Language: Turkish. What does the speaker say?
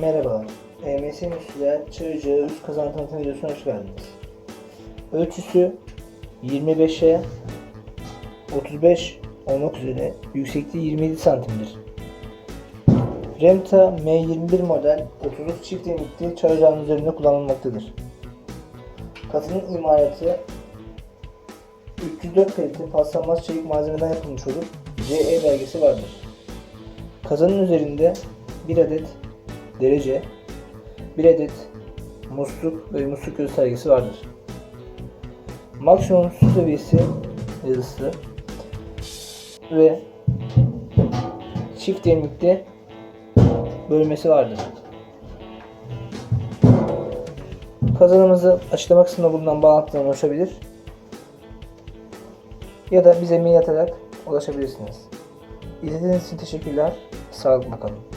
Merhabalar. EMS Müslüler Çığcı üst kazan tanıtım videosuna hoş geldiniz. Ölçüsü 25'e 35 olmak üzere yüksekliği 27 santimdir. Remta M21 model 30 çift emikli çay üzerinde kullanılmaktadır. Katının imalatı 304 kalite paslanmaz çelik malzemeden yapılmış olup CE belgesi vardır. Kazanın üzerinde bir adet derece, bir adet musluk ve musluk göstergesi vardır. Maksimum su seviyesi yazısı ve çift emlikte bölmesi vardır. Kazanımızı açıklama kısmında bulunan bağlantıdan ulaşabilir ya da bize mail atarak ulaşabilirsiniz. İzlediğiniz için teşekkürler. Sağlıkla kalın.